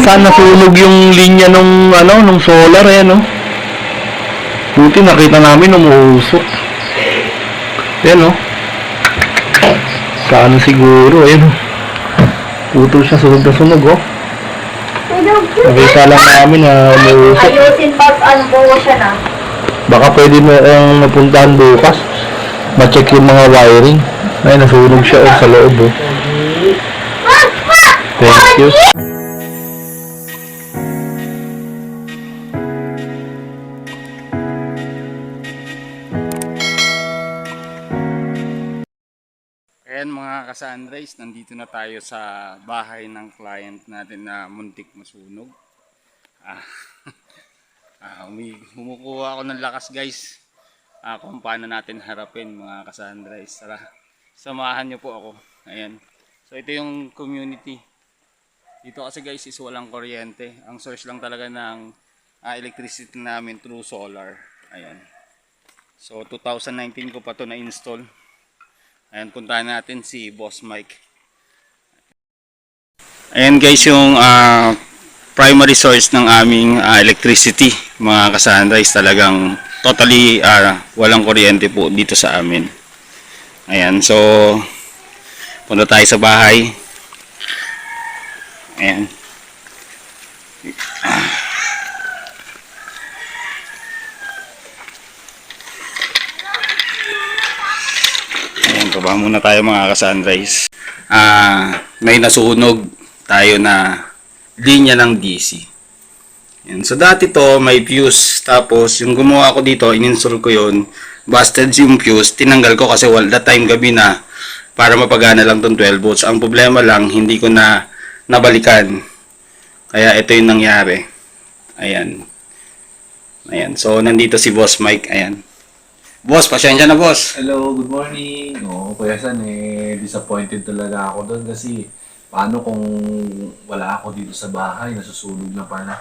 saan nasunog yung linya nung ano, nung solar eh, no? Buti nakita namin umuusok. Yan, no? Saan siguro, ayan, no? Putol siya, sunog na sunog, oh. Nakita lang namin na umuusok. Ayusin pa ang buo siya na. Baka pwede mo ang mapuntahan bukas. Ma-check yung mga wiring. Ay, nasunog siya oh, sa loob, oh. Thank you. Ayan mga ka-sunrise, nandito na tayo sa bahay ng client natin na muntik masunog. Ah, ah, humukuha ako ng lakas guys. Ah, kung paano natin harapin mga ka-sunrise. Tara, samahan niyo po ako. Ayan. So ito yung community. Dito kasi guys is walang kuryente. Ang source lang talaga ng ah, electricity namin through solar. Ayan. So 2019 ko pa to na-install. Ayan, puntahan natin si Boss Mike. Ayan guys yung ah, primary source ng aming ah, electricity. Mga ka-sunrise talagang totally ah, walang kuryente po dito sa amin. Ayan, so punta tayo sa bahay. Ayan. Baba muna tayo mga ka-sunrise. Ah, may nasunog tayo na linya ng DC. Yan. So dati to may fuse. Tapos yung gumawa ko dito ininstall ko yon busted yung fuse. Tinanggal ko kasi well, that time gabi na para mapagana lang tong 12 volts. Ang problema lang hindi ko na nabalikan. Kaya ito yung nangyari. Ayan. Ayan. So nandito si boss Mike. Ayan boss pasensya na boss Hello, good morning. Oo, Kuya San, eh, disappointed talaga ako doon kasi paano kung wala ako dito sa bahay, nasusunog na pala.